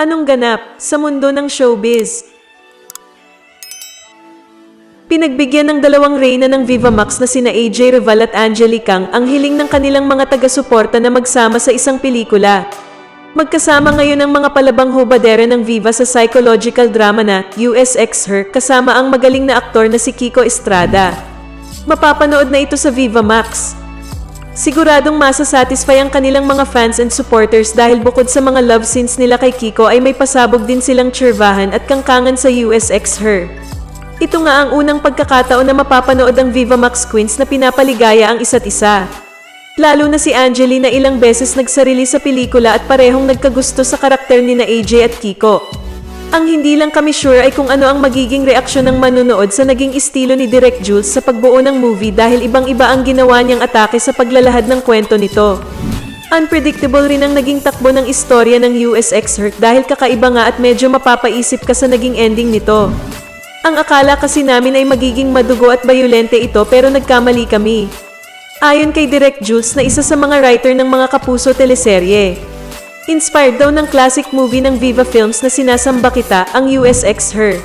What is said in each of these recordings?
Anong ganap sa mundo ng showbiz? Pinagbigyan ng dalawang reyna ng Viva Max na sina AJ Reval at Angelique Kang ang hiling ng kanilang mga taga-suporta na magsama sa isang pelikula. Magkasama ngayon ang mga palabang hubadera ng Viva sa psychological drama na USX Her kasama ang magaling na aktor na si Kiko Estrada. Mapapanood na ito sa Viva Max. Siguradong masasatisfy ang kanilang mga fans and supporters dahil bukod sa mga love scenes nila kay Kiko ay may pasabog din silang tsurvahan at kangkangan sa USX Her. Ito nga ang unang pagkakataon na mapapanood ang Viva Max Queens na pinapaligaya ang isa't isa. Lalo na si Angeli na ilang beses nagsarili sa pelikula at parehong nagkagusto sa karakter ni na AJ at Kiko. Ang hindi lang kami sure ay kung ano ang magiging reaksyon ng manunood sa naging estilo ni Direk Jules sa pagbuo ng movie dahil ibang-iba ang ginawa niyang atake sa paglalahad ng kwento nito. Unpredictable rin ang naging takbo ng istorya ng USX Hurt dahil kakaiba nga at medyo mapapaisip ka sa naging ending nito. Ang akala kasi namin ay magiging madugo at bayolente ito pero nagkamali kami. Ayon kay Direk Jules na isa sa mga writer ng mga kapuso teleserye. Inspired daw ng classic movie ng Viva Films na Sinasamba Kita, ang USX Her.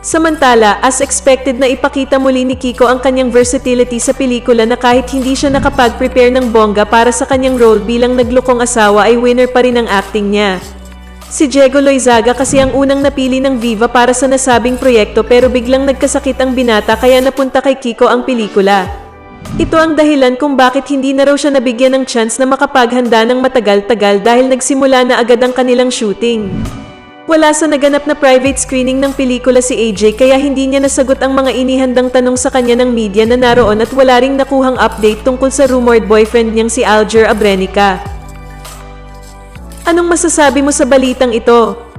Samantala, as expected na ipakita muli ni Kiko ang kanyang versatility sa pelikula na kahit hindi siya nakapag-prepare ng bongga para sa kanyang role bilang naglukong asawa ay winner pa rin ang acting niya. Si Diego Loizaga kasi ang unang napili ng Viva para sa nasabing proyekto pero biglang nagkasakit ang binata kaya napunta kay Kiko ang pelikula. Ito ang dahilan kung bakit hindi na raw siya nabigyan ng chance na makapaghanda ng matagal-tagal dahil nagsimula na agad ang kanilang shooting. Wala sa naganap na private screening ng pelikula si AJ kaya hindi niya nasagot ang mga inihandang tanong sa kanya ng media na naroon at wala ring nakuhang update tungkol sa rumored boyfriend niyang si Alger Abrenica. Anong masasabi mo sa balitang ito?